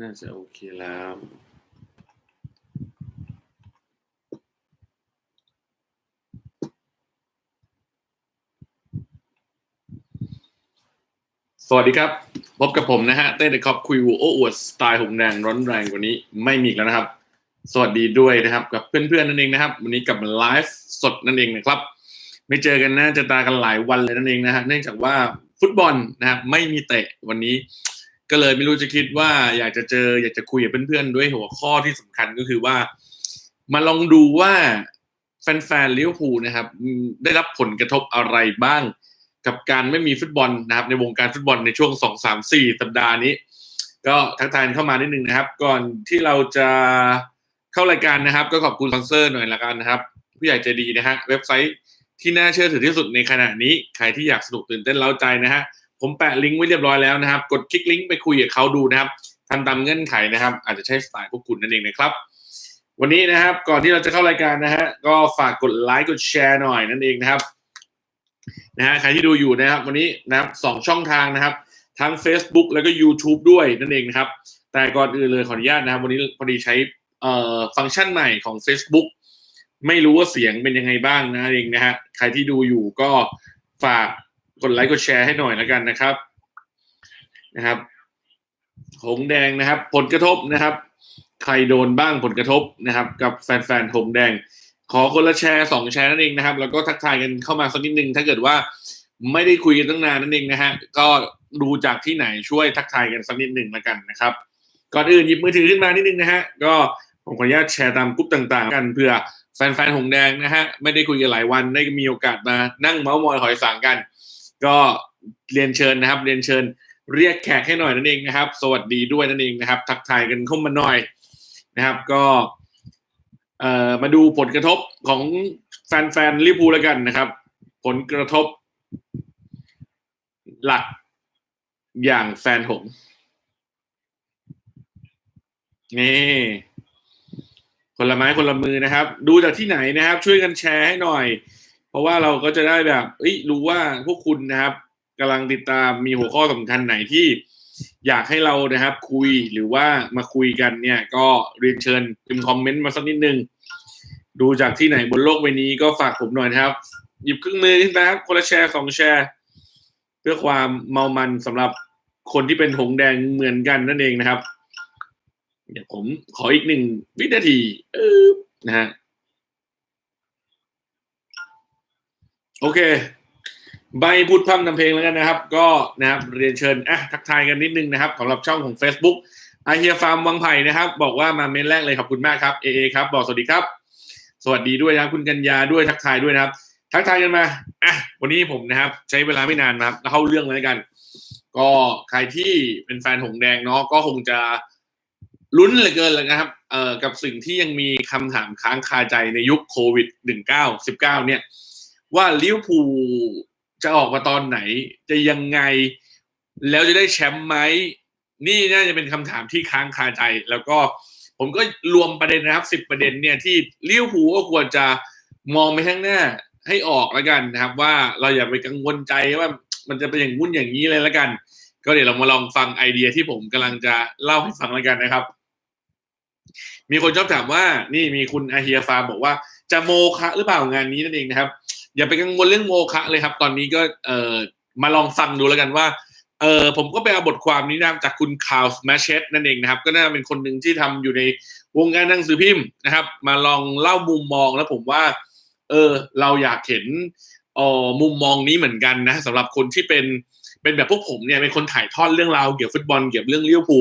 น่าจะโอเคแล้วสวัสดีครับ พบกับผมนะฮะเต้นเดคอปคุยวูโอ้อวดสไตล์หงแดงร้อนแรงกว่านี้ไม่มีแล้วนะครับ สวัสดีด้วยนะครับ กับเพื่อนๆนั่นเองนะครับ วันนี้กลับมาไลฟ์สดนั่นเองนะครับ ไม่เจอกันน่าจะตากันหลายวันเลยนั่นเองนะฮะเนื่องจากว่าฟุตบอลนะครับไม่มีเตะวันนี้ ก็เลยไม่รู้จะคิดว่าอยากจะเจออยากจะคุยกับเพื่อนๆด้วยหัวข้อที่สำคัญก็คือว่า มาลองดูว่าแฟนๆลิเวอร์พูลนะครับ ได้รับผลกระทบอะไรบ้าง กับการไม่มีฟุตบอลนะครับ ในวงการฟุตบอลในช่วงสองสามสี่สัปดาห์นี้ ก็ทักทายเข้ามานิดนึงนะครับ ก่อนที่เราจะเข้ารายการนะครับ ก็ขอบคุณสปอนเซอร์หน่อยละกันนะครับ ผู้ใหญ่ใจดีนะฮะเว็บไซต์ที่น่าเชื่อถือที่สุดในขณะนี้ ใครที่อยากสนุกตื่นเต้นเล้าใจนะฮะ ผมแปะลิงก์ไว้เรียบร้อยแล้วนะครับ กดคลิกลิงก์ไปคุยกับเขาดูนะครับทำตามเงื่อนไขนะครับ อาจจะใช้สไตล์พวกคุณนั่นเองนะครับ วันนี้นะครับก่อนที่เราจะเข้ารายการนะฮะก็ฝากกดไลค์กดแชร์หน่อยนั่นเองนะครับนะฮะใครที่ดูอยู่นะครับ วันนี้นะครับสองช่องทางนะครับ ทั้ง Facebook แล้วก็ YouTube ด้วยนั่นเองนะครับ แต่ก่อนอื่นเลยขออนุญาตนะครับ วันนี้พอดีใช้เอ่อฟังก์ชันใหม่ของ Facebook ไม่รู้ว่าเสียงเป็นยังไงบ้างนะเองนะฮะใครที่ดูอยู่ก็ฝาก กดไลค์กดแชร์ให้หน่อยแล้วกันนะครับนะครับ หงแดงนะครับ ผลกระทบนะครับ ใครโดนบ้างผลกระทบนะครับ กับแฟนๆหงแดง ขอคนละแชร์สองแชร์นั่นเองนะครับ แล้วก็ทักทายกันเข้ามาสักนิดนึง ถ้าเกิดว่าไม่ได้คุยกันตั้งนานนั่นเองนะฮะก็ดูจากที่ไหนช่วยทักทายกันสักนิดหนึ่งแล้วกันนะครับ ก่อนอื่นหยิบมือถือขึ้นมานิดนึงนะฮะก็ผมขออนุญาตแชร์ตามกลุ่มต่างๆ กันเพื่อแฟนๆหงแดงนะฮะไม่ได้คุยกันหลายวันได้มีโอกาสมานั่งเมาส์มอยหอยสังกัน ก็เรียนเชิญนะครับ เรียนเชิญเรียกแขกให้หน่อยนั่นเองนะครับ สวัสดีด้วยนั่นเองนะครับ ทักทายกันเข้ามาหน่อยนะครับ ก็เอ่อมาดูผลกระทบของแฟนๆลิเวอร์พูลแล้วกันนะครับ ผลกระทบหลักอย่างแฟนหงนี่คนละไม้คนละมือนะครับ ดูจากที่ไหนนะครับ ช่วยกันแชร์ให้หน่อย เพราะว่าเราก็จะได้แบบรู้ว่าพวกคุณนะครับกำลังติดตามมีหัวข้อสำคัญไหนที่อยากให้เรานะครับคุยหรือว่ามาคุยกันเนี่ย ก็เรียนเชิญพิมพ์คอมเมนต์มาสักนิดนึง ดูจากที่ไหนบนโลกใบนี้ก็ฝากผมหน่อยนะครับ หยิบครื่งมือขึ้นมาครับคนละแชร์สองแชร์ เพื่อความเมามันสำหรับคนที่เป็นหงแดงเหมือนกันนั่นเองนะครับ เดี๋ยวผมขออีกหนึ่งวินาทีนะฮะ โอเค ใบพูดพร่ำทำเพลงแล้วกันนะครับ ก็นะครับเรียนเชิญอะทักทายกันนิดนึงนะครับสำหรับช่องของ Facebook ไอเฮียฟาร์มวังไผ่นะครับ บอกว่ามาเมนแรกเลยขอบคุณมากครับเอเอครับบอกสวัสดีครับ สวัสดีด้วยนะครับคุณกัญญาด้วยทักทายด้วยนะครับ ทักทายกันมาอะวันนี้ผมนะครับ ใช้เวลาไม่นานนะครับเข้าเรื่องเลยแล้วกัน ก็ใครที่เป็นแฟนหงแดงเนาะก็คงจะลุ้นเหลือเกินเลยนะครับเอ่อกับสิ่งที่ยังมีคำถามค้างคาใจในยุคโควิด 19 19 เนี่ย ว่าลิเวอร์พูลจะออกมาตอนไหน จะยังไง แล้วจะได้แชมป์ไหมนี่น่าจะเป็นคำถามที่ค้างคาใจ แล้วก็ผมก็รวมประเด็นนะครับสิบประเด็นเนี่ยที่ลิเวอร์พูลก็ควรจะมองไปข้างหน้าให้ออกแล้วกันนะครับ ว่าเราอย่าไปกังวลใจว่ามันจะเป็นอย่างงุ่นอย่างนี้เลยแล้วกัน ก็เดี๋ยวเรามาลองฟังไอเดียที่ผมกำลังจะเล่าให้ฟังแล้วกันนะครับ มีคนชอบถามว่านี่มีคุณอาเฮียฟาร์บอกว่าจะโมคะหรือเปล่างานนี้นั่นเองนะครับ อย่าไปกังวลเรื่องโมคะเลยครับ ตอนนี้ก็เออมาลองฟังดูแล้วกันว่าเออผมก็ไปเอาบทความนี้นะจากคุณคาวส์แมชเชตนั่นเองนะครับ ก็น่าเป็นคนหนึ่งที่ทำอยู่ในวงการหนังสือพิมพ์นะครับ มาลองเล่ามุมมองแล้วผมว่า เออ เราอยากเห็นออมุมมองนี้เหมือนกันนะสำหรับคนที่เป็นเป็นแบบพวกผมเนี่ยเป็นคนถ่ายทอดเรื่องราวเกี่ยวกับฟุตบอลเกี่ยวกับเรื่องเลิเวอร์พู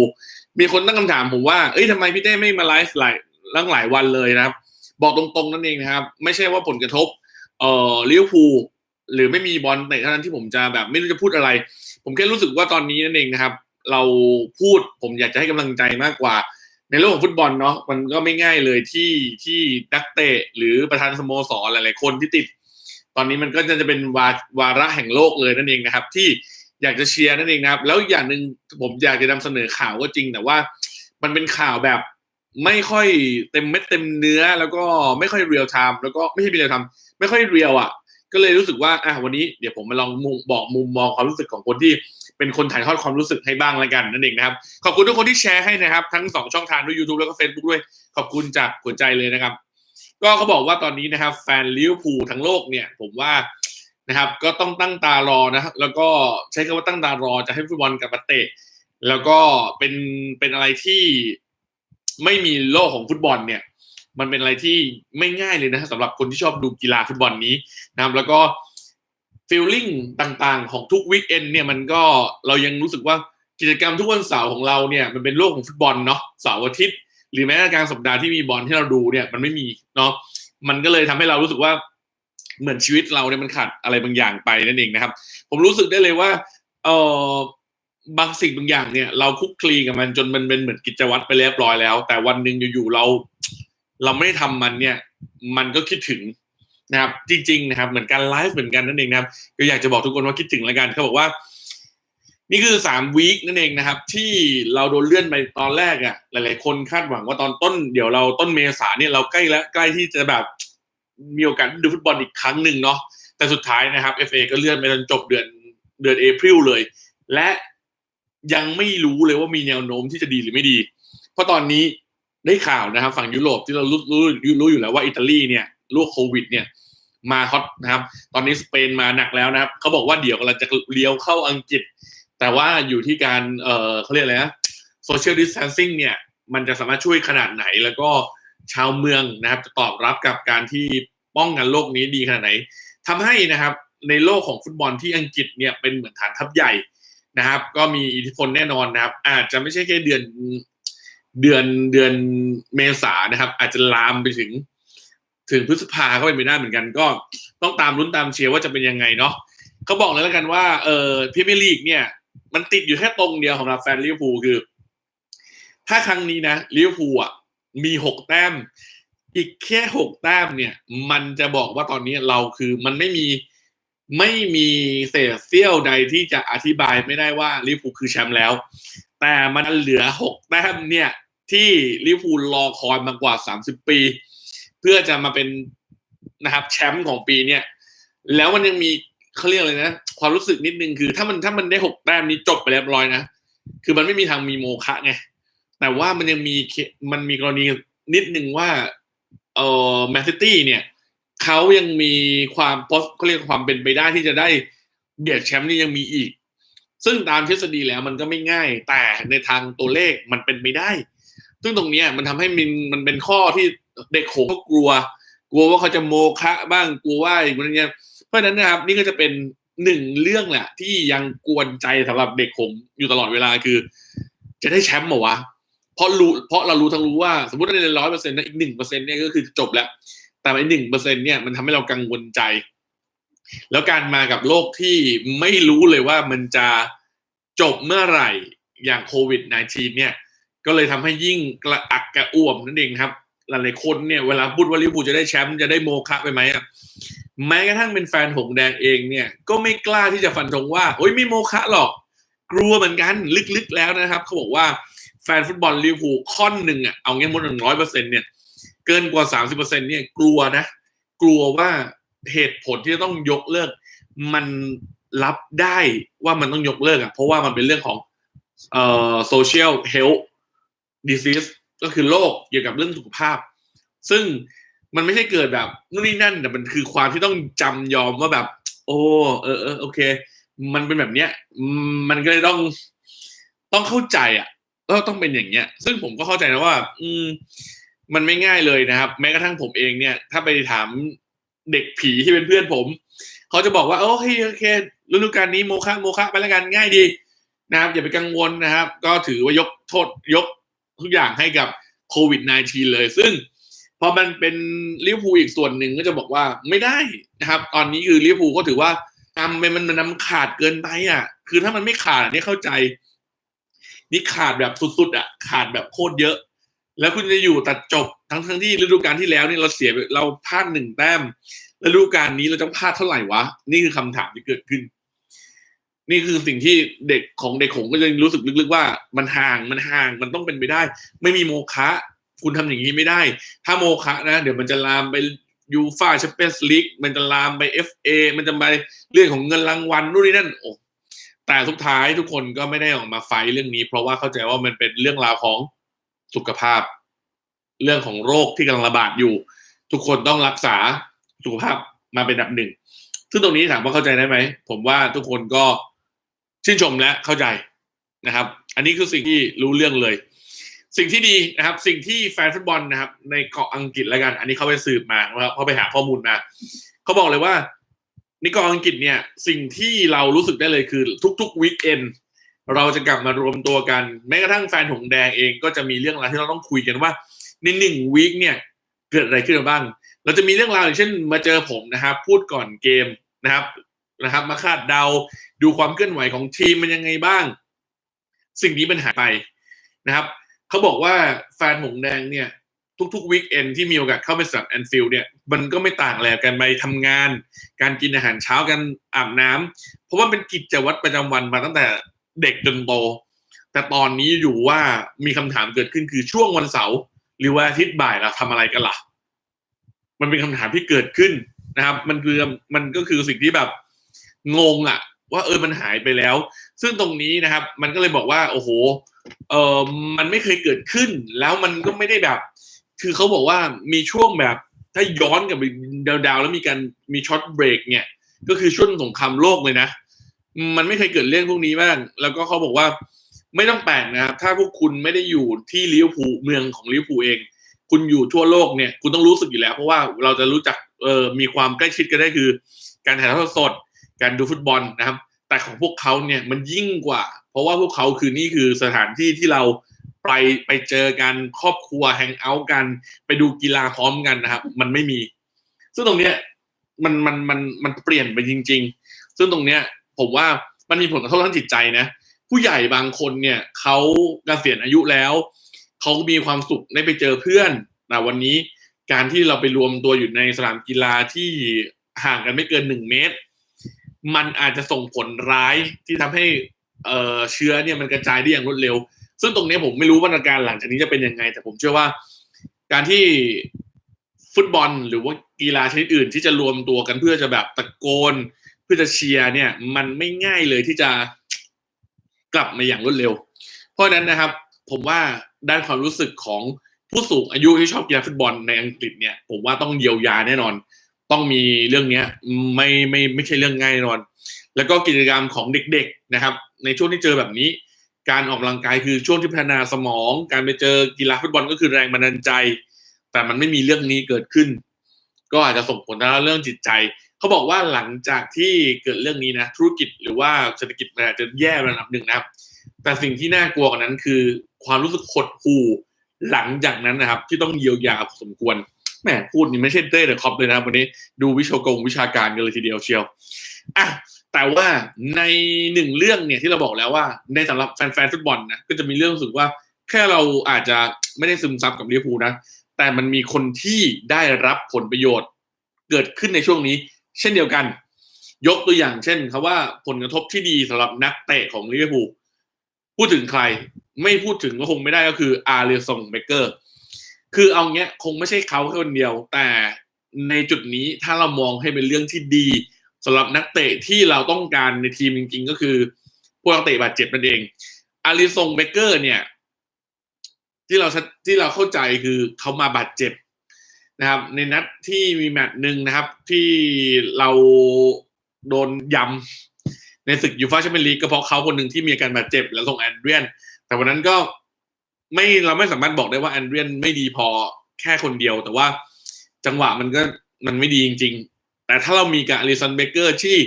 มีคนตั้งคำถามผมว่าเอ้ยทำไมพี่เต้ไม่มาไลฟ์หลายตั้งหลายวันเลยนะครับ บอกตรงๆนั่นเองนะครับ ไม่ใช่ว่าผลกระทบ เอ่อลิเวอร์พูลหรือไม่มีบอลเตะเท่านั้นที่ผมจะแบบไม่รู้จะพูดอะไร ผมแค่รู้สึกว่าตอนนี้นั่นเองนะครับ เราพูดผมอยากจะให้กำลังใจมากกว่า ในโลกของฟุตบอลเนาะมันก็ไม่ง่ายเลยที่ที่นักเตะหรือประธานสโมสรหลาย ๆ คนที่ติด ตอนนี้มันก็จะเป็นวาวาระแห่งโลกเลยนั่นเองนะครับ ที่อยากจะเชียร์นั่นเองนะครับ แล้วอย่างหนึ่งผมอยากจะนำเสนอข่าวก็จริง แต่ว่ามันเป็นข่าวแบบไม่ค่อยเต็มเม็ดเต็มเนื้อ แล้วก็ไม่ค่อยเรียลไทม์แล้วก็ไม่ใช่เรียลไทม์ ไม่ค่อยเรียลอะ ก็เลยรู้สึกว่าอะวันนี้เดี๋ยวผมมาลองมุมบอกมุมมองความรู้สึกของคนที่เป็นเป็นคนถ่ายทอดความรู้สึกให้บ้างแล้วกันนั่นเองนะครับขอบคุณทุกคนที่แชร์ให้นะครับ ทั้งสองช่องทางด้วย YouTube แล้วก็ Facebook ด้วย ขอบคุณจากหัวใจเลยนะครับ ก็เขาบอกว่าตอนนี้นะครับ แฟนลิเวอร์พูลทั้งโลกเนี่ย ผมว่านะครับ ก็ต้องตั้งตารอนะครับแล้วก็ใช้คำว่าตั้งตารอจะให้ฟุตบอลกลับมาเตะแล้วก็เป็นเป็นอะไรที่ไม่มีโลกของฟุตบอลเนี่ย มันเป็นอะไรที่ไม่ง่ายเลยนะสำหรับคนที่ชอบดูกีฬาฟุตบอลนี้นะครับแล้วก็ฟีลลิ่งต่างๆ ของทุกวีคเอนเนี่ยมันก็เรายังรู้สึกว่ากิจกรรมทุกวันเสาร์ของเราเนี่ยมันเป็นโลกของฟุตบอลเนาะเสาร์อาทิตย์ หรือแม้แต่กลารสัปดาห์ที่มีบอลที่เราดูเนี่ยมันไม่มีเนาะมันก็เลยทำให้เรารู้สึกว่าเหมือนชีวิตเราเนี่ยมันขาดอะไรบางอย่างไปนั่นเองนะครับ ผมรู้สึกได้เลยว่าเออบางสิ่งบางอย่างเนี่ย เราคุกคลีกับมันจนมันเป็นเหมือนกิจวัตรไปเรียบร้อยแล้ว แต่วันหนึ่งอยู่ๆเรา เราไม่ได้ทำมันเนี่ย มันก็คิดถึงนะครับ จริง ๆ นะครับ เหมือนการไลฟ์เหมือนกันนั่นเองนะครับ ก็อยากจะบอกทุกคนว่าคิดถึงแล้วกันเขาบอกว่า นี่คือสามวีคนั่นเองนะครับ ที่เราโดนเลื่อนไปตอนแรกอะ่ะ หลาย ๆ คนคาดหวังว่าตอนต้นเดี๋ยวเราต้นเมษาเนี่ยเราใกล้แล้วใกล้ที่จะแบบมีโอกาสดูฟุตบอลอีกครั้งหนึ่งเนาะแต่สุดท้ายนะครับ FA ก็เลื่อนไปจนจบเดือนเดือนเอพริลเลย และยังไม่รู้เลยว่ามีแนวโน้มที่จะดีหรือไม่ดี เพราะตอนนี้ ได้ข่าวนะครับ ฝั่งยุโรปที่เรารู้รู้รู้อยู่แล้วว่าอิตาลีเนี่ยโรคโควิด เนี่ยมาฮอตนะครับ ตอนนี้สเปนมาหนักแล้วนะครับเขาบอกว่าเดี๋ยวกำลังจะเลี้ยวเข้าอังกฤษ แต่ว่าอยู่ที่การเอ่อเขาเรียกอะไรนะโซเชียลดิส a ทนซิ่งเนี่ยมันจะสามารถช่วยขนาดไหน แล้วก็ชาวเมืองนะครับ จะตอบรับกับการที่ป้องกันโรคนี้ดีขนาดไหนทำให้นะครับในโลกของฟุตบอลที่อังกฤษเนี่ยเป็นเหมือนฐานทัพใหญ่นะครับ ก็มีอิทธิพลแน่นอนนะครับ อาจจะไม่ใช่แค่เดือน เดือนเดือนเมษานะครับ อาจจะลามไปถึง ถึงพฤษภาก็เป็นไปได้เหมือนกัน ก็ต้องตามลุ้นตามเชียร์ว่าจะเป็นยังไงเนาะเขาบอกเลยแล้วกันว่าเออพรีเมียร์ลีกเนี่ย มันติดอยู่แค่ตรงเดียวของเราแฟนลิเวอร์พูลคือ ถ้าครั้งนี้นะลิเวอร์พูลอะมีหกแต้ม อีกแค่หกแต้มเนี่ย มันจะบอกว่าตอนนี้เราคือมันไม่มีไม่มีเศษเสี้ยวใดที่จะอธิบายไม่ได้ว่าลิเวอร์พูลคือแชมป์แล้ว แต่มันเหลือหกแต้มเนี่ย ที่ลิเวอร์พูลรอคอยมากว่าสามสิบปี เพื่อจะมาเป็นนะครับแชมป์ของปีเนี่ยแล้วมันยังมีเขาเรียกอะไรนะ ความรู้สึกนิดนึงคือ ถ้ามันถ้ามันได้หกแต้มนี้จบไปเรียบร้อยนะ คือมันไม่มีทางมีโมฆะไงแต่ว่ามันยังมีมันมีกรณีนิดนึงว่าเออแมนซิตี้เนี่ยเขายังมีความพเขาเรียกความเป็นไปได้ที่จะได้เบียดแชมป์นี่ยังมีอีก ซึ่งตามทฤษฎีแล้วมันก็ไม่ง่าย แต่ในทางตัวเลขมันเป็นไปได้ ซึ่งตรงนี้มันทำให้มันมันเป็นข้อที่เด็กโขงก็กลัว กลัวว่าเขาจะโมฆะบ้างกลัวว่าอย่างเงี้ยเพราะฉะนั้นนะครับ นี่ก็จะเป็นหนึ่งเรื่องแหละ ที่ยังกวนใจสำหรับเด็กผมอยู่ตลอดเวลาคือ จะได้แชมป์หรอวะเพราะรู้เพราะเรารู้ทั้งรู้ว่า สมมติในร้อยเปอร์เซ็นต์นะอีกหนึ่งเปอร์เซ็นต์เนี่ยก็คือจบแล้ว แต่ไอ้หนึ่งเปอร์เซ็นต์เนี่ยมันทำให้เรากังวลใจ แล้วการมากับโรคที่ไม่รู้เลยว่ามันจะจบเมื่อไหร่อย่างโควิด -19 เนี่ย ก็เลยทำให้ยิ่งกระอักกระอ่วมนั่นเองครับ หลายๆคนเนี่ยเวลาพูดว่าลิเวอร์พูลจะได้แชมป์จะได้โมฆะไปไหมอะแม้กระทั่งเป็นแฟนหงแดงเองเนี่ย ก็ไม่กล้าที่จะฟันธงว่าโอ้ยไม่โมฆะหรอก กลัวเหมือนกันลึกๆแล้วนะครับเขาบอกว่าแฟนฟุตบอลลิเวอร์พูลค่อนหนึ่งอะเอาเงี้หมดหนึ่งร้อยเปอร์เซ็นต์เนี่ยเกินกว่าสามสิบเปอร์เซ็นต์เนี่ยกลัวนะ กลัวว่าเหตุผลที่จะต้องยกเลิก มันรับได้ว่ามันต้องยกเลิกอะเพราะว่ามันเป็นเรื่องของเอ่อ social health disease ก็คือโรคเกี่ยวกับเรื่องสุขภาพ ซึ่งมันไม่ใช่เกิดแบบนู่นนี่นั่นแต่มันคือความที่ต้องจำยอมว่าแบบ โอ้เออเออโอเค มันเป็นแบบเนี้ย มันก็เลยต้องต้องเข้าใจอะก็ต้องเป็นอย่างเงี้ย ซึ่งผมก็เข้าใจนะว่า อืม มันไม่ง่ายเลยนะครับ แม้กระทั่งผมเองเนี่ย ถ้าไปถามเด็กผีที่เป็นเพื่อนผม เขาจะบอกว่าโอเคโอเคฤดูกาลนี้โมฆะโมฆะไปแล้วกันง่ายดีนะครับ อย่าไปกังวลนะครับ ก็ถือว่ายกโทษยก ทุกอย่างให้กับโควิด -19 เลย ซึ่งพอมันเป็นลิเวอร์พูลอีกส่วนหนึ่งก็จะบอกว่าไม่ได้นะครับ ตอนนี้คือลิเวอร์พูลก็ถือว่าทำมันมันนำขาดเกินไปอะ คือถ้ามันไม่ขาดนนี้เข้าใจ นี่ขาดแบบสุดๆอะ ขาดแบบโคตรเยอะ แล้วคุณจะอยู่ตัดจบทั้งทั้งที่ฤดูกาลที่แล้วนี่เราเสียเราพลาดหนึ่งแต้มฤดูกาลนี้เราจะพลาดเท่าไหร่วะ นี่คือคำถามที่เกิดขึ้น นี่คือสิ่งที่เด็กของเด็กผมก็จะรู้สึกลึกๆว่ามันห่างมันห่างมันต้องเป็นไปได้ ไม่มีโมฆะคุณทำอย่างนี้ไม่ได้ ถ้าโมฆะนะ เดี๋ยวมันจะลามไปยูฟาแชมเปี้ยนส์ลีกมันจะลามไปเอฟเอมันจะไปเรื่องของเงินรางวัลนู่นนี่นั่นโอ้แต่สุดท้ายทุกคนก็ไม่ได้ออกมาไฟเรื่องนี้ เพราะว่าเข้าใจว่ามันเป็นเรื่องราวของสุขภาพ เรื่องของโรคที่กำลังระบาดอยู่ ทุกคนต้องรักษาสุขภาพมาเป็นอันดับหนึ่งซึ่งตรงนี้ถามว่าเข้าใจได้ไหมผมว่าทุกคนก็ ชื่นชมและเข้าใจนะครับ อันนี้คือสิ่งที่รู้เรื่องเลย สิ่งที่ดีนะครับ สิ่งที่แฟนฟุตบอลนะครับ ในเกาะอังกฤษแล้วกัน อันนี้เขาไปสืบมาเขาไปหาข้อมูลมาเขาบอกเลยว่าในเกาะอังกฤษเนี่ย สิ่งที่เรารู้สึกได้เลยคือทุกๆวีคเอนเราจะกลับมารวมตัวกัน แม้กระทั่งแฟนหงแดงเองก็จะมีเรื่องราวที่เราต้องคุยกันว่าในหนึ่งวีคเนี่ยเกิดอะไรขึ้นบ้าง เราจะมีเรื่องราวอย่างเช่นมาเจอผมนะครับ พูดก่อนเกมนะครับ นะครับ มาคาดเดาดูความเคลื่อนไหวของทีมมันยังไงบ้าง สิ่งนี้มันหายไปนะครับเขาบอกว่าแฟนหงแดงเนี่ย ทุกๆวีคเอนที่มีโอกาสเข้าไปสนามแอนฟิลด์เนี่ยมันก็ไม่ต่างแหละกันไปทำงาน การกินอาหารเช้ากันอาบน้ำเพราะว่าเป็นกิจวัตรประจำวันมาตั้งแต่เด็กจนโต แต่ตอนนี้อยู่ว่ามีคำถามเกิดขึ้นคือช่วงวันเสาร์หรือว่าอาทิตย์บ่ายเราทำอะไรกันล่ะ มันเป็นคำถามที่เกิดขึ้นนะครับ มันคือมันก็คือสิ่งที่แบบ งงอะว่าเออมันหายไปแล้ว ซึ่งตรงนี้นะครับ มันก็เลยบอกว่า โอ้โหเออมันไม่เคยเกิดขึ้น แล้วมันก็ไม่ได้แบบ คือเขาบอกว่ามีช่วงแบบ ถ้าย้อนกับดาวๆแล้วมีการมีช็อตเบรกเนี่ยก็คือช่วงสงครามโลกเลยนะ มันไม่เคยเกิดเรื่องพวกนี้บ้าง แล้วก็เขาบอกว่าไม่ต้องแปลกนะครับ ถ้าพวกคุณไม่ได้อยู่ที่ลิเวอร์พูลเมืองของลิเวอร์พูลเอง คุณอยู่ทั่วโลกเนี่ย คุณต้องรู้สึกอยู่แล้ว เพราะว่าเราจะรู้จักเออมีความใกล้ชิดกันได้คือ การถ่ายทอดสด การดูฟุตบอลนะครับ แต่ของพวกเขาเนี่ยมันยิ่งกว่า เพราะว่าพวกเขาคือนี่คือสถานที่ที่เราไปไปเจอกันครอบครัวแฮงเอาท์กัน ไปดูกีฬาพร้อมกันนะครับ มันไม่มี ซึ่งตรงเนี้ยมันมันมันมันเปลี่ยนไปจริง ๆ ซึ่งตรงเนี้ยผมว่ามันมีผลกระทบทางจิตใจนะ ผู้ใหญ่บางคนเนี่ยเขาเกษียณอายุแล้วเขามีความสุขได้ไปเจอเพื่อนแต่วันนี้การที่เราไปรวมตัวอยู่ในสนามกีฬาที่ห่างกันไม่เกินหนึ่งเมตร มันอาจจะส่งผลร้ายที่ทำให้เเชื้อเนี่ยมันกระจายได้อย่างรวดเร็ว ซึ่งตรงนี้ผมไม่รู้ว่าอาการหลังจากนี้จะเป็นยังไง แต่ผมเชื่อว่า การที่ฟุตบอลหรือว่ากีฬาชนิดอื่นที่จะรวมตัวกันเพื่อจะแบบตะโกน เพื่อจะเชียร์เนี่ย มันไม่ง่ายเลยที่จะกลับมาอย่างรวดเร็ว เพราะนั้นนะครับ ผมว่าด้านความรู้สึกของผู้สูงอายุที่ชอบกีฬาฟุตบอลในอังกฤษเนี่ย ผมว่าต้องเยียวยาแน่นอน ต้องมีเรื่องเนี้ยไม่ไม่ไม่ใช่เรื่องง่ายแน่นอน แล้วก็กิจกรรมของเด็กๆนะครับ ในช่วงที่เจอแบบนี้ การออกกำลังกายคือช่วงที่พัฒนาสมอง การไปเจอกีฬาฟุตบอลก็คือแรงบันดาลใจ แต่มันไม่มีเรื่องนี้เกิดขึ้น ก็อาจจะส่งผลทางเรื่องจิตใจเขาบอกว่าหลังจากที่เกิดเรื่องนี้นะธุรกิจหรือว่าเศรษฐกิจมันอาจจะแย่ระดับหนึ่งนะครับ แต่สิ่งที่น่ากลัวกว่านั้นคือ ความรู้สึกหดหู่หลังจากนั้นนะครับ ที่ต้องเยียวยาสมควร แหมพูดนี่ไม่ใช่เต้เดอะคอปเลยนะวันนี้ดูวิชกงวิชาการกันเลยทีเดียวเชียวอะแต่ว่าในหนึ่งเรื่องเนี่ยที่เราบอกแล้วว่า ในสำหรับแฟนๆฟุตบอลนะก็จะมีเรื่องรู้สึกว่า แค่เราอาจจะไม่ได้ซึมซับกับลิเวอร์พูลนะ แต่มันมีคนที่ได้รับผลประโยชน์ เกิดขึ้นในช่วงนี้ เช่นเดียวกัน ยกตัวอย่างเช่นคาว่าผลกระทบที่ดีสำหรับนักเตะของลิเวอร์พูลพูดถึงใคร ไม่พูดถึงก็คงไม่ได้ก็คืออาร์เรซงเบเกอร์ คือเอาเงี้ยคงไม่ใช่เขาแค่คนเดียว แต่ในจุดนี้ถ้าเรามองให้เป็นเรื่องที่ดีสำหรับนักเตะที่เราต้องการในทีมจริง ๆ ก็คือพวกนักเตะบาดเจ็บนั่นเองอาริซงเบเกอร์เนี่ย ที่เราที่เราเข้าใจคือเขามาบาดเจ็บนะครับ ในนัดที่มีแมตช์หนึ่งนะครับ ที่เราโดนยำในศึกยูฟ่าแชมเปี้ยนลีกก็เพราะเขาคนหนึ่งที่มีอาการบาดเจ็บ แล้วส่งแอนเดรียน แต่วันนั้นก็ ไม่เราไม่สามารถบอกได้ว่าแอนเดรียนไม่ดีพอแค่คนเดียว แต่ว่าจังหวะมันก็มันไม่ดีจริง ๆ แต่ถ้าเรามีกับอลิสันเบเกอร์ที่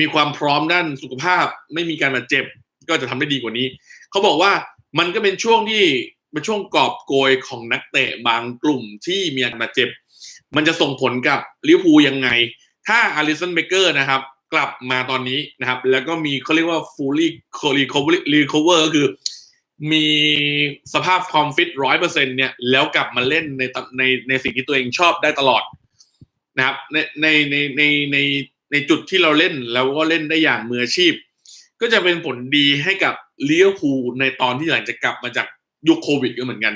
มีความพร้อมด้านสุขภาพ ไม่มีการบาดเจ็บ ก็จะทำได้ดีกว่านี้ เขาบอกว่ามันก็เป็นช่วงที่เป็นช่วงกอบโกยของนักเตะบางกลุ่มที่มีอาการบาดเจ็บ มันจะส่งผลกับลิเวอร์พูลยังไง ถ้าอลิสันเบเกอร์นะครับ กลับมาตอนนี้นะครับ แล้วก็มีเขาเรียกว่า fully recover ก็คือ มีสภาพความฟิตร้อยเปอร์เซ็นเนี่ยแล้วกลับมาเล่นในในในสิ่งที่ตัวเองชอบได้ตลอดนะครับในในในในในในจุดที่เราเล่นแล้วก็เล่นได้อย่างมืออาชีพ ก็จะเป็นผลดีให้กับเลี้ยวภูในตอนที่หลังจะกลับมาจากยุคโควิดก็เหมือนกัน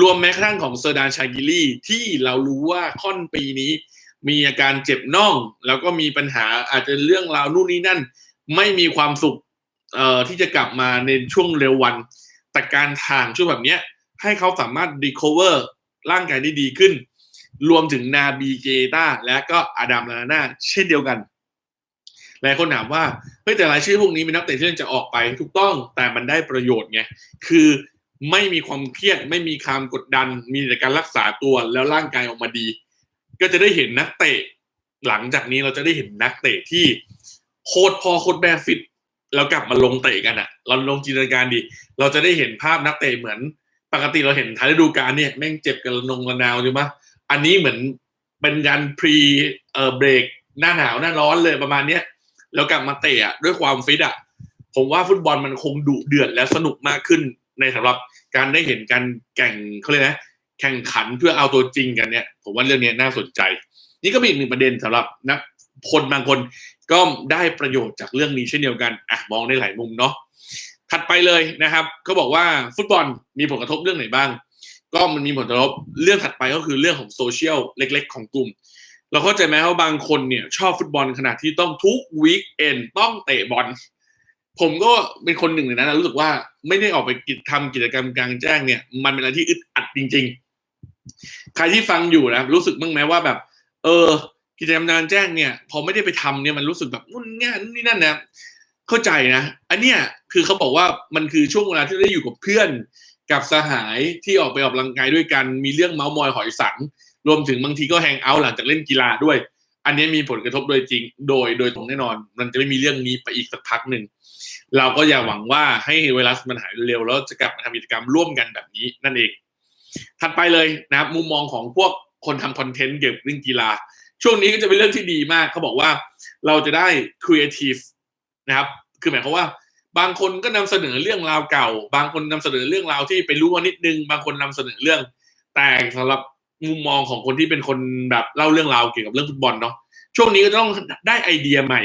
รวมแม้กระทั่งของเซอร์ดานชากิลี่ที่เรารู้ว่าค่อนปีนี้ มีอาการเจ็บน่อง แล้วก็มีปัญหาอาจจะเรื่องราวนู่นนี่นั่น ไม่มีความสุข เอ่อที่จะกลับมาในช่วงเร็ววัน แต่การทางช่วงแบบเนี้ย ให้เขาสามารถ recover ร่างกายได้ดีขึ้น รวมถึงนาบีเกตาและก็อาดัมลานาเช่นเดียวกันหลายคนถามว่าเฮ้ยแต่รายชื่อพวกนี้เป็นนักเตะที่จะออกไปถูกต้องแต่มันได้ประโยชน์ไงคือไม่มีความเครียดไม่มีความกดดัน มีแต่การรักษาตัวแล้วร่างกายออกมาดี ก็จะได้เห็นนักเตะ หลังจากนี้เราจะได้เห็นนักเตะที่โคตรพอโคตรแม่ฟิต แล้วกลับมาลงเตะกันอะเราลงจินตนาการดี เราจะได้เห็นภาพนักเตะเหมือน ปกติเราเห็นท้ายฤดูกาลเนี่ยแม่งเจ็บกันนงระนาวใช่ไหมอันนี้เหมือนเป็นการพรีเอ่อเบรกหน้าหนาวหน้าร้อนเลยประมาณเนี้ยแล้วกลับมาเตะอะด้วยความฟิตอะผมว่าฟุตบอลมันคงดุเดือดและสนุกมากขึ้นในสำหรับการได้เห็นการแข่งเขาเรียกนะแข่งขันเพื่อเอาตัวจริงกันเนี่ย ผมว่าเรื่องนี้น่าสนใจ นี่ก็เป็นอีกหนึ่งประเด็นสำหรับนักคนบางคน ก็ได้ประโยชน์จากเรื่องนี้เช่นเดียวกันอะมองได้หลายมุมเนาะถัดไปเลยนะครับเขาบอกว่าฟุตบอลมีผลกระทบเรื่องไหนบ้าง ก็มันมีผลกระทบเรื่องถัดไปก็คือเรื่องของโซเชียลเล็ก ๆ ของกลุ่ม เราเข้าใจไหมว่าบางคนเนี่ยชอบฟุตบอลขนาดที่ต้องทุกวีคเอนต้องเตะบอลผมก็เป็นคนหนึ่งในนั้นนะรู้สึกว่าไม่ได้ออกไปกิจทำกิจกรรมกลางแจ้งเนี่ย มันเป็นอะไรที่อึดอัดจริง ๆ ใครที่ฟังอยู่นะรู้สึกบ้างไหมว่าแบบ เออ กิจกรรมกลางแจ้งเนี่ยพอไม่ได้ไปทำเนี่ยมันรู้สึกแบบนู่นนี่นี่นั่นนะเข้าใจนะอันเนี้ยคือเขาบอกว่ามันคือช่วงเวลาที่ได้อยู่กับเพื่อน กับสหายที่ออกไปออกกำลังกายด้วยกันมีเรื่องเมาส์มอยหอยสังรวมถึงบางทีก็แฮงเอาท์หลังจากเล่นกีฬาด้วย อันนี้มีผลกระทบโดยจริง โดยโดยตรงแน่นอน มันจะไม่มีเรื่องนี้ไปอีกสักพักหนึ่งเราก็อย่าหวังว่าให้ไวรัสมันหายเร็วแล้วจะกลับมาทำกิจกรรมร่วมกันแบบนี้นั่นเอง ถัดไปเลยนะครับมุมมองของพวกคนทำคอนเทนต์เกี่ยวกับเรื่องกีฬา ช่วงนี้ก็จะเป็นเรื่องที่ดีมากเขาบอกว่าเราจะได้ครีเอทีฟนะครับ คือหมายความว่า บางคนก็นำเสนอเรื่องราวเก่า บางคนนำเสนอเรื่องราวที่ไปรู้มานิดนึง บางคนนำเสนอเรื่อง แต่สำหรับมุมมองของคนที่เป็นคนแบบเล่าเรื่องราวเกี่ยวกับเรื่องฟุตบอลเนาะช่วงนี้ก็ต้องได้ไอเดียใหม่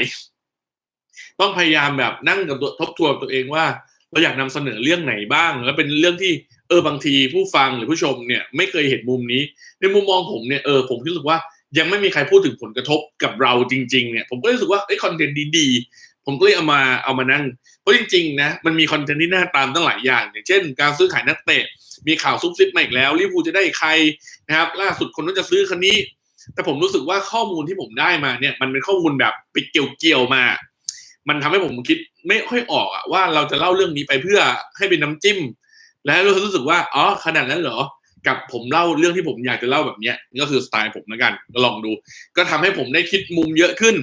ต้องพยายามแบบนั่งกับตัวทบทวนตัวเองว่าเราอยากนำเสนอเรื่องไหนบ้าง แล้วเป็นเรื่องที่เออบางทีผู้ฟังหรือผู้ชมเนี่ย ไม่เคยเห็นมุมนี้ ในมุมมองผมเนี่ยเออผมรู้สึกว่า ยังไม่มีใครพูดถึงผลกระทบกับเราจริงๆเนี่ยผมก็รู้สึกว่าไอ้คอนเทนต์ดีๆผมก็เลยเอามาเอามานั่งเพราะจริงๆนะมันมีคอนเทนต์ที่น่าตามตั้งหลายอย่างอย่างเช่น การซื้อขายนักเตะ มีข่าวซุบซิบมาอีกแล้วลิเวอร์พูจะได้ใครนะครับล่าสุดคนนู้นจะซื้อคันนี้ แต่ผมรู้สึกว่าข้อมูลที่ผมได้มาเนี่ยมันเป็นข้อมูลแบบไปเกี่ยวๆมา มันทำให้ผมคิดไม่ค่อยออกอะว่าเราจะเล่าเรื่องนี้ไปเพื่อให้เป็นน้ำจิ้ม แล้วรู้สึกว่าอ๋อขนาดนั้นเหรอ กับผมเล่าเรื่องที่ผมอยากจะเล่าแบบเนี้ยนี่ก็คือสไตล์ผมแล้วกันก็ลองดู ก็ทำให้ผมได้คิดมุมเยอะขึ้น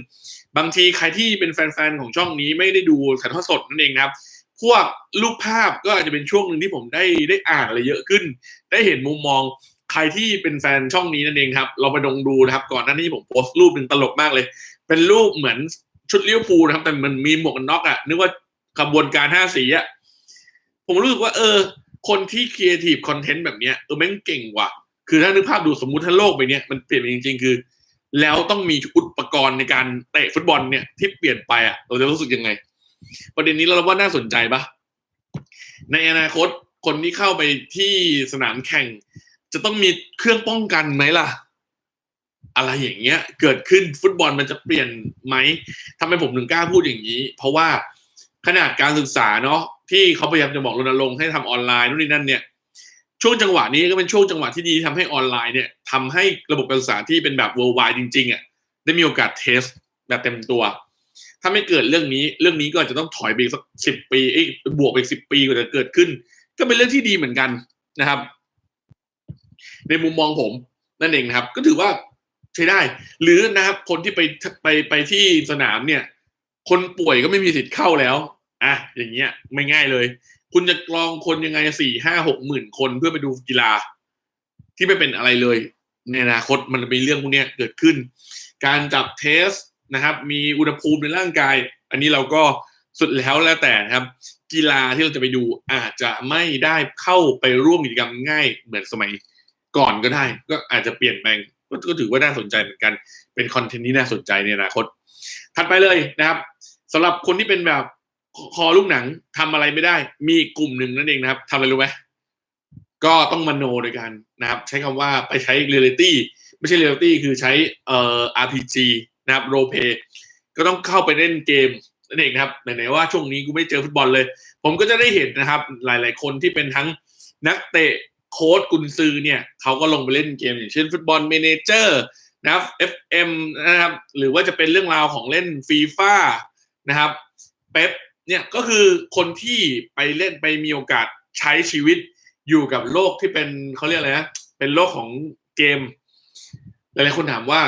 บางทีใครที่เป็นแฟนๆของช่องนี้ไม่ได้ดูถ่ายทอดสดนั่นเองนะครับ พวกรูปภาพก็อาจจะเป็นช่วงหนึ่งที่ผมได้ได้อ่านอะไรเยอะขึ้น ได้เห็นมุมมองใครที่เป็นแฟนช่องนี้นั่นเองครับ เราไปดงดูนะครับ ก่อนหน้านี้ผมโพสต์รูปหนึ่งตลกมากเลย เป็นรูปเหมือนชุดเลิเวอร์พูนะครับ แต่มันมีหมวกกันน็อกอะนึกว่าขบวนการห้าสีอะผมรู้สึกว่าเออ คนที่ครีเอทีฟคอนเทนต์แบบเนี้ยเออแม่งเก่งว่ะ คือถ้านึกภาพดูสมมุติถ้าโลกไปเนี้ยมันเปลี่ยนไปจริง ๆ คือ แล้วต้องมีอุปกรณ์ในการเตะฟุตบอลเนี่ยที่เปลี่ยนไปอะเราจะรู้สึกยังไง ประเด็นนี้เราว่าน่าสนใจปะในอนาคตคนที่เข้าไปที่สนามแข่ง จะต้องมีเครื่องป้องกันไหมล่ะ อะไรอย่างเงี้ย เกิดขึ้นฟุตบอลมันจะเปลี่ยนไหมทำไมผมถึงกล้าพูดอย่างนี้ เพราะว่าขนาดการศึกษาเนาะ ที่เขาพยายามจะบอกรณรงค์ให้ทำออนไลน์นู่นนี่นั่นเนี่ยช่วงจังหวะนี้ก็เป็นช่วงจังหวะที่ดีที่ทำให้ออนไลน์เนี่ยทำให้ระบบการศึกษาที่เป็นแบบ worldwide จริงๆอะได้มีโอกาสเทสแบบเต็มตัว ถ้าไม่เกิดเรื่องนี้ เรื่องนี้ก็อาจจะต้องถอยไปสักสิบปีอ้บวกไปสิบปีกว่าจะเกิดขึ้น ก็เป็นเรื่องที่ดีเหมือนกันนะครับ ในมุมมองผมนั่นเองนะครับ ก็ถือว่าใช้ได้ หรือนะครับ คนที่ไปไปไปที่สนามเนี่ย คนป่วยก็ไม่มีสิทธิ์เข้าแล้ว อะอย่างเงี้ยไม่ง่ายเลย คุณจะกรองคนยังไงสี่ห้าหกหมื่นคนเพื่อไปดูกีฬา ที่ไม่เป็นอะไรเลย ในอนาคตมันจะมีเรื่องพวกนี้เกิดขึ้น การจับเทสนะครับ มีอุณหภูมิในร่างกาย อันนี้เราก็สุดแล้วแล้วแต่นะครับ กีฬาที่เราจะไปดูอาจจะไม่ได้เข้าไปร่วมกิจกรรมง่ายเหมือนสมัยก่อนก็ได้ ก็อาจจะเปลี่ยนแปลงก็ถือว่าน่าสนใจเหมือนกัน เป็นคอนเทนต์ที่น่าสนใจในอนาคต ถัดไปเลยนะครับสำหรับคนที่เป็นแบบ คอลูกหนังทำอะไรไม่ได้ มีกลุ่มหนึ่งนั่นเองนะครับทำอะไรรู้ไหมก็ต้องมโนโดยกันนะครับ ใช้คำว่าไปใช้เรียลิตี้ไม่ใช่เรียลิตี้คือใช้เอ่อ RPG นะครับโรเ y ก็ต้องเข้าไปเล่นเกมนั่นเองนะครับไหนๆว่าช่วงนี้กูไม่เจอฟุตบอลเลย ผมก็จะได้เห็นนะครับ หลายๆคนที่เป็นทั้งนักเตะโค้ดกุนซือเนี่ยเขาก็ลงไปเล่นเกมอย่างเช่นฟุตบอลเมเนเจอร์นะครับ FM นะครับ หรือว่าจะเป็นเรื่องราวของเล่นฟีฟ่านะครับเป๊ป เนี่ยก็คือคนที่ไปเล่นไปมีโอกาสใช้ชีวิตอยู่กับโลกที่เป็นเขาเรียกอะไรนะเป็นโลกของเกม หลายๆคนถามว่า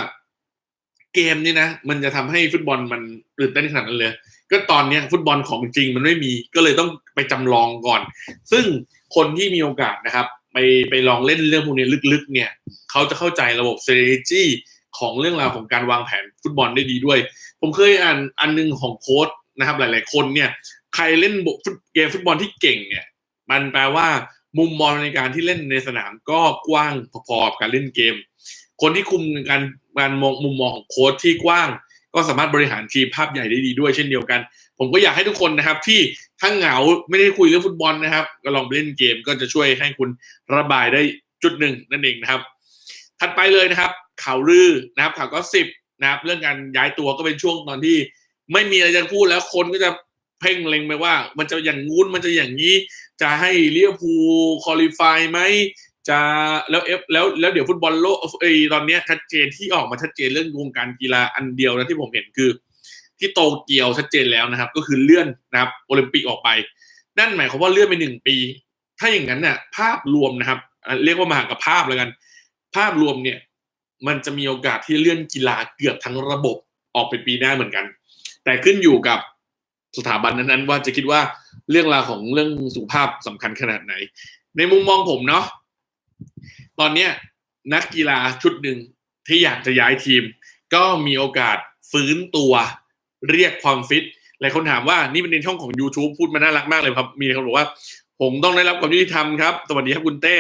เกมนี่นะมันจะทำให้ฟุตบอลมันตื่นเต้นขนาดนั้นเลย ก็ตอนเนี้ยฟุตบอลของจริงมันไม่มีก็เลยต้องไปจำลองก่อน ซึ่งคนที่มีโอกาสนะครับ ไปไปลองเล่นเรื่องพวกนี้ลึกๆ เนี่ยเขาจะเข้าใจระบบ strategy ของเรื่องราวของการวางแผนฟุตบอลได้ดีด้วย ผมเคยอ่านอันนึงของโค้ด นะครับ หลาย ๆ คนเนี่ยใครเล่นเกมฟุตบอลที่เก่งเนี่ย มันแปลว่ามุมมองในการที่เล่นในสนามก็กว้างพอๆกับการเล่นเกม คนที่คุมการการมองมุมมองของโค้ชที่กว้าง ก็สามารถบริหารทีมภาพใหญ่ได้ดีด้วยเช่นเดียวกัน ผมก็อยากให้ทุกคนนะครับที่ถ้าเหงาไม่ได้คุยเรื่องฟุตบอลนะครับ ก็ลองเล่นเกมก็จะช่วยให้คุณระบายได้จุดหนึ่งนั่นเองนะครับ ถัดไปเลยนะครับ ข่าวลือนะครับข่าวก็สิบนะครับ เรื่องการย้ายตัวก็เป็นช่วงตอนที่ ไม่มีอะไรจะพูดแล้วคนก็จะเพ่งเล็งไปว่า มันจะอย่างงู้นมันจะอย่างนี้ จะให้เลียวภูคอลิฟายไหมจะแล้วเอฟแล้วแล้วเดี๋ยวฟุตบอลโลกเอตอนนี้ชัดเจนที่ออกมาชัดเจนเรื่องวงการกีฬาอันเดียวนะที่ผมเห็นคือ ที่โตเกียวชัดเจนแล้วนะครับ ก็คือเลื่อนนะครับโอลิมปิกออกไป นั่นหมายความว่าเลื่อนไปหนึ่งปี ถ้าอย่างนั้นเนี่ยภาพรวมนะครับ เรียกว่ามหากภาพแล้วกัน ภาพรวมเนี่ย มันจะมีโอกาสที่เลื่อนกีฬาเกือบทั้งระบบออกไปปีหน้าเหมือนกัน แต่ขึ้นอยู่กับสถาบันนั้นๆ ว่าจะคิดว่าเรื่องราวของเรื่องสุขภาพสำคัญขนาดไหน ในมุมมองผมเนาะตอนเนี้ยนักกีฬาชุดหนึ่งที่อยากจะย้ายทีม ก็มีโอกาสฟื้นตัวเรียกความฟิตหลายคนถามว่านี่เป็นในช่องของ YouTube พูดมาน่ารักมากเลยครับ มีคนบอกว่า ผมต้องได้รับความยุติธรรมครับ สวัสดีครับคุณเต้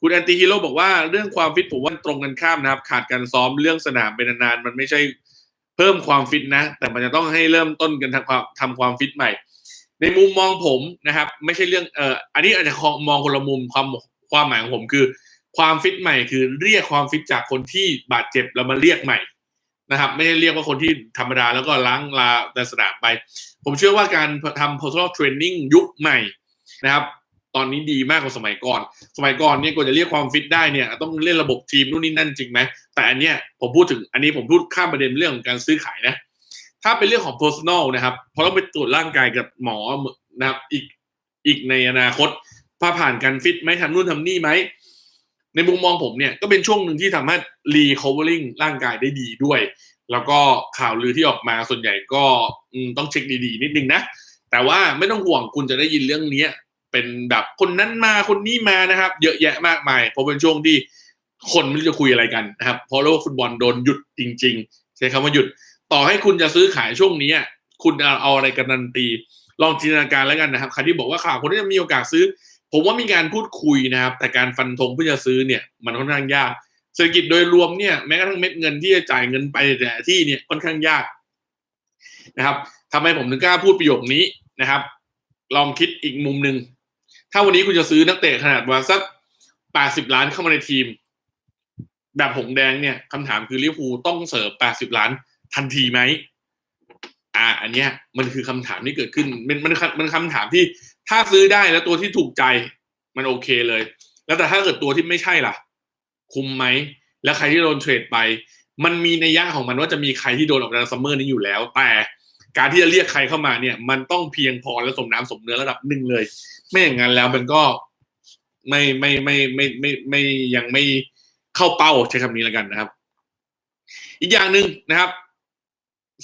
คุณแอนตี้ฮีโร่บอกว่าเรื่องความฟิตผมว่าตรงกันข้ามนะครับ ขาดการซ้อมเรื่องสนามเป็นนานๆมันไม่ใช่ เพิ่มความฟิตนะ แต่มันจะต้องให้เริ่มต้นกันทำความทำความฟิตใหม่ ในมุมมองผมนะครับ ไม่ใช่เรื่องเอ่ออันนี้อาจจะมองคนละมุมความความหมายของผมคือ ความฟิตใหม่คือเรียกความฟิตจากคนที่บาดเจ็บแล้วมาเรียกใหม่นะครับ ไม่ได้เรียกว่าคนที่ธรรมดาแล้วก็ล้างลาในสนามไป ผมเชื่อว่าการทำ personal training ยุคใหม่นะครับ ตอนนี้ดีมากกว่าสมัยก่อน สมัยก่อนเนี่ยกว่าจะเรียกความฟิตได้เนี่ยต้องเล่นระบบทีมนู่นนี่นั่นจริงไหมแต่อันเนี้ยผมพูดถึงอันนี้ผมพูดข้ามประเด็นเรื่องของการซื้อขายนะ ถ้าเป็นเรื่องของ personal นะครับเพราะเราไปตรวจร่างกายกับหมอนะครับอีกอีกในอนาคตพาผ่านการฟิตไหมทำนู่นทำนี่ไหม ในมุมมองผมเนี่ยก็เป็นช่วงหนึ่งที่ทำให้ recovering ร่างกายได้ดีด้วย แล้วก็ข่าวลือที่ออกมาส่วนใหญ่ก็ต้องเช็คดีๆ นิดนึงนะ แต่ว่าไม่ต้องห่วงคุณจะได้ยินเรื่องนี้ เป็นแบบคนนั้นมาคนนี้มานะครับ เยอะแยะมากมายเพราะเป็นช่วงที่คนไม่รู้จะคุยอะไรกันนะครับ เพราะโลกฟุตบอลโดนหยุดจริง ๆ ใช้คำว่าหยุด ต่อให้คุณจะซื้อขายช่วงนี้คุณเอาอะไรกันนันตี ลองจินตนาการแล้วกันนะครับใครที่บอกว่าข่าวคนที่จะมีโอกาสซื้อ ผมว่ามีการพูดคุยนะครับ แต่การฟันธงเพื่อจะซื้อเนี่ย มันค่อนข้างยากเศรษฐกิจโดยรวมเนี่ยแม้กระทั่งเม็ดเงินที่จะจ่ายเงินไปแต่ที่เนี่ยค่อนข้างยากนะครับทำไมผมถึงกล้าพูดประโยคนี้นะครับ ลองคิดอีกมุมหนึ่ง ถ้าวันนี้คุณจะซื้อนักเตะขนาดว่าสักแปดสิบล้านเข้ามาในทีม แบบหงแดงเนี่ยคำถามคือลิเวอร์พูลต้องเสิร์ฟแปดสิบล้านทันทีไหมอ่า อันเนี้ยมันคือคำถามที่เกิดขึ้น มันมันมันคำถามที่ถ้าซื้อได้แล้วตัวที่ถูกใจมันโอเคเลย แล้วแต่ถ้าเกิดตัวที่ไม่ใช่ล่ะ คุ้มไหม แล้วใครที่โดนเทรดไป มันมีในยะของมันว่าจะมีใครที่โดนออกจากซัมเมอร์นี้อยู่แล้ว แต่ การที่จะเรียกใครเข้ามาเนี่ย มันต้องเพียงพอและสมน้ำสมเนื้อระดับหนึ่งเลย ไม่อย่างนั้นแล้วมันก็ไม่ไม่ไม่ไม่ไม่ไม่ยังไม่เข้าเป้าใช้คำนี้แล้วกันนะครับ อีกอย่างหนึ่งนะครับ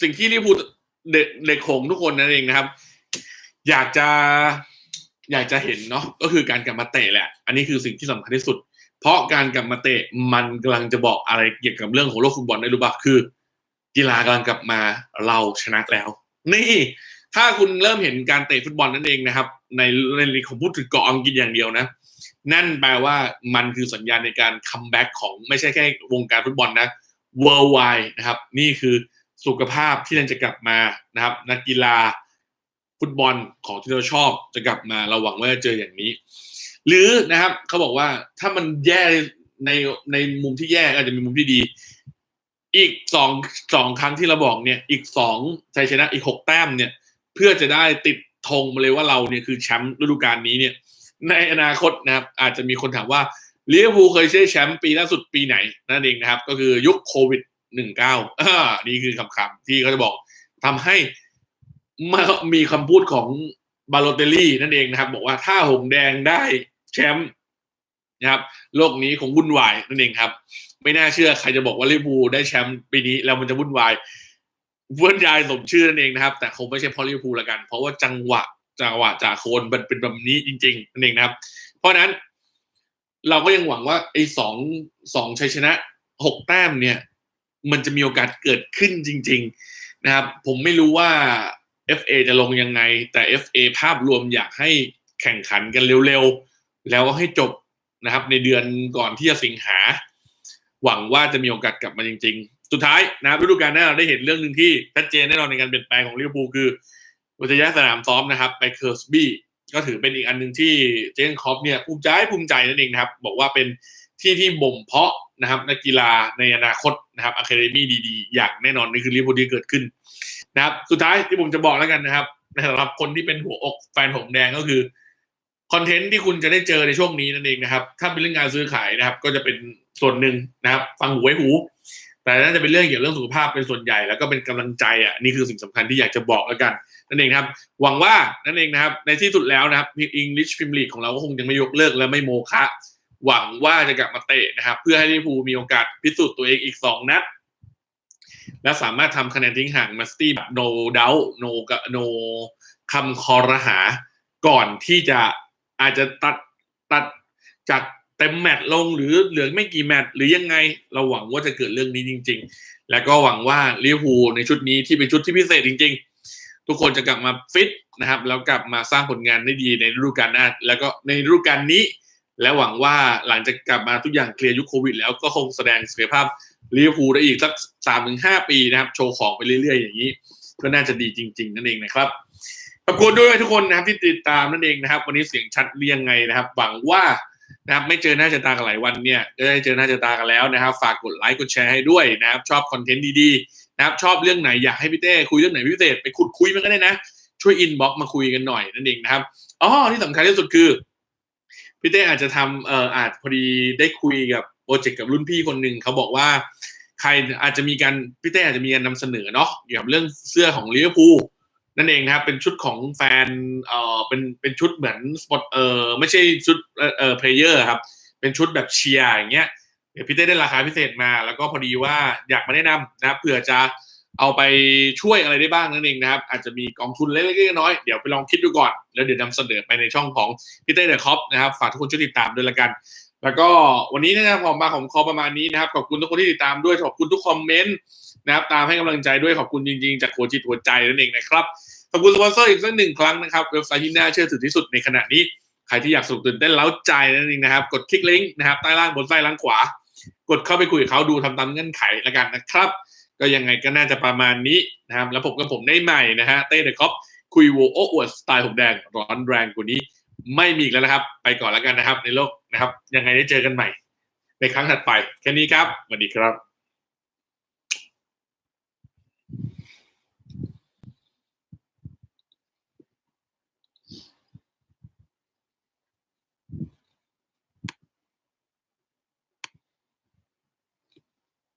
สิ่งที่ลิพูดเด็กเด็กหงทุกคนนั่นเองนะครับ อยากจะอยากจะเห็นเนาะก็คือการกลับมาเตะแหละ อันนี้คือสิ่งที่สำคัญที่สุด เพราะการกลับมาเตะมันกำลังจะบอกอะไรเกี่ยวกับเรื่องของโลกฟุตบอลได้รู้ป่ะคือ กีฬากำลังกลับมาเราชนะแล้ว นี่ ถ้าคุณเริ่มเห็นการเตะฟุตบอลนั่นเองนะครับ ในในลีกของพูดถึงเกาะอังกฤษอย่างเดียวนะ นั่นแปลว่ามันคือสัญญาณในการคัมแบ็กของไม่ใช่แค่วงการฟุตบอลนะ worldwide นะครับ นี่คือสุขภาพที่เราจะกลับมานะครับ นักกีฬาฟุตบอลของที่เราชอบจะกลับมาเราหวังว่าจะเจออย่างนี้ หรือนะครับเขาบอกว่าถ้ามันแย่ในในมุมที่แย่อาจจะมีมุมที่ดี อีกสองสองครั้งที่เราบอกเนี่ย อีกสองชัยชนะอีกหกแต้มเนี่ย เพื่อจะได้ติดธงมาเลยว่าเราเนี่ยคือแชมป์ฤดูกาลนี้เนี่ย ในอนาคตนะครับ อาจจะมีคนถามว่าลิเวอร์พูลเคยได้แชมป์ปีล่าสุดปีไหนนั่นเองนะครับ ก็คือยุคโควิดหนึ่งเก้าอ่านี่คือคำๆที่เขาจะบอกทำให้มามีคำพูดของบาโลเตลลี่นั่นเองนะครับ บอกว่าถ้าหงแดงได้แชมป์นะครับ โลกนี้คงวุ่นวายนั่นเองครับ ไม่น่าเชื่อใครจะบอกว่าลิเวอร์พูได้แชมป์ปีนี้แล้วมันจะวุ่นวายวุ่นยายสมชื่อนั่นเองนะครับ แต่คงไม่ใช่เพราะลิเวอร์พูลละกัน เพราะว่าจังหวะจังหวะจากโคนมันเป็นแบบนี้จริงๆนั่นเองนะครับ เพราะนั้นเราก็ยังหวังว่าไอ้สองสองชัยชนะหกแต้มเนี่ย มันจะมีโอกาสเกิดขึ้นจริง ๆนะครับ ผมไม่รู้ว่า FA จะลงยังไง แต่ FA ภาพรวมอยากให้แข่งขันกันเร็วๆ แล้วก็ให้จบนะครับ ในเดือนก่อนที่จะสิงหา หวังว่าจะมีโอกาสกลับมาจริง ๆ สุดท้ายนะครับฤดูกาลหน้าเราได้เห็นเรื่องหนึ่งที่ชัดเจนแน่นอนในการเปลี่ยนแปลงของลิเวอร์พูลคือวัจะย้าสนามซ้อมนะครับไปเคิร์สบี้ก็ถือเป็นอีกอันหนึ่งที่เจนคอปเนี่ยภูมิใจภูมิใจนั่นเองนะครับ บอกว่าเป็นที่ที่บ่มเพาะนะครับนักกีฬาในอนาคตนะครับอะคาเดมี่ดีๆ อย่างแน่นอนนี่คือลิเวอร์พูลที่เกิดขึ้นนะครับ สุดท้ายที่ผมจะบอกแล้วกันนะครับสำหรับคนที่เป็นหัวอกแฟนหงแดงก็คือคอนเทนต์ที่คุณจะได้เจอในช่วงนี้นั่นเองนะครับ ถ้าเป็นเรื่องการซื้อขายนะครับ ก็จะเป็น ส่วนหนึ่งนะครับ ฟังหูไว้หู แต่น่าจะเป็นเรื่องเกี่ยวกับเรื่องสุขภาพเป็นส่วนใหญ่แล้วก็เป็นกำลังใจอะนี่คือสิ่งสำคัญที่อยากจะบอกแล้วกัน นั่นเองครับ หวังว่านั่นเองนะครับ ในที่สุดแล้วนะครับอังกฤษพิมลีกของเราก็คงยังไม่ยกเลิกและไม่โมฆะหวังว่าจะกลับมาเตะนะครับ เพื่อให้ลิเวอร์พูลมีโอกาสพิสูจน์ตัวเองอีกสองนัดและสามารถทำคะแนนทิ้งห่างมาสตี้แบบ no doubt no no คำคอรหา ก่อนที่จะอาจจะตัดตัดจาก เต็มแมตช์ลงหรือเหลือไม่กี่แมตช์หรือยังไง เราหวังว่าจะเกิดเรื่องนี้จริง ๆ แล้วก็หวังว่าลิเวอร์พูลในชุดนี้ที่เป็นชุดที่พิเศษจริง ๆ ทุกคนจะกลับมาฟิตนะครับแล้วกลับมาสร้างผลงานได้ดีในฤดูกาลหน้าแล้วก็ในฤดูกาลนี้ และหวังว่าหลังจากกลับมาทุกอย่างเคลียร์ยุคโควิด แล้วก็คงแสดงศักยภาพลิเวอร์พูลได้อีกสักสามถึงห้าปีนะครับ โชว์ของไปเรื่อย ๆ อย่างนี้ ก็น่าจะดีจริง ๆ นั่นเองนะครับขอบคุณด้วยทุกคนนะครับที่ติดตามนั่นเองนะครับ วันนี้เสียงชัดเรียงไงนะครับหวังว่า นะครับไม่เจอหน้าเจอตากันหลายวันเนี่ยก็ได้เจอหน้าเจอตากันแล้วนะครับ ฝากกดไลค์กดแชร์ให้ด้วยนะครับชอบคอนเทนต์ดีๆนะครับชอบเรื่องไหนอยากให้พี่เต้คุยเรื่องไหนพิเศษไปขุดคุยมันก็ได้นะ ช่วยอินบ็อกมาคุยกันหน่อยนั่นเองนะครับอ๋อที่สำคัญที่สุดคือพี่เต้อาจจะทำเอ่ออาจพอดีได้คุยกับโปรเจกต์กับรุ่นพี่คนหนึ่งเขาบอกว่าใครอาจจะมีการพี่เต้อาจจะมีการนำเสนอเนาะเกี่ยวกับเรื่องเสื้อของลิเวอร์พูล นั่นเองนะครับเป็นชุดของแฟนเอ่อเป็นเป็นชุดเหมือนสปอตเอ่อไม่ใช่ชุดเอ่อเพลเยอร์ครับ เป็นชุดแบบเชียร์อย่างเงี้ยเดี๋ยวพี่เต้ได้ราคาพิเศษมา แล้วก็พอดีว่าอยากมาแนะนำนะครับเผื่อจะเอาไปช่วยอะไรได้บ้างนั่นเองนะครับ อาจจะมีกองทุนเล็กๆน้อยๆเดี๋ยวไปลองคิดดูก่อน แล้วเดี๋ยวนำเสนอไปในช่องของพี่เต้เดอะคอปนะครับฝากทุกคนช่วยติดตามด้วยละกัน แล้วก็วันนี้นะครับผมมาของคอประมาณนี้นะครับขอบคุณทุกคนที่ติดตามด้วยขอบคุณทุกคอมเมนต์ นะครับตามให้กำลังใจด้วยขอบคุณจริงๆ จากหัวจิตหัวใจนั่นเองนะครับขอบคุณสปอนเซอร์อีกสักหนึ่งครั้งนะครับเว็บไซต์ที่น่าเชื่อถือที่สุดในขณะนี้ใครที่อยากสนุกตื่นเต้นเล้าใจนั่นเองนะครับ กดคลิกลิงก์นะครับใต้ล่างบนใต้ล่างขวา กดเข้าไปคุยกับเขาดูทำตามเงื่อนไขแล้วกันนะครับ ก็ยังไงก็น่าจะประมาณนี้นะครับแล้วผมกับผมได้ใหม่นะฮะเต้เดอะคอปคุยโวโอ้อวดสไตล์ผมแดงร้อนแรงกว่านี้ไม่มีอีกแล้วนะครับ ไปก่อนแล้วกันนะครับ ในโลกนะครับ ยังไงได้เจอกันใหม่ ในครั้งถัดไปแค่นี้ครับสวัสดีครับ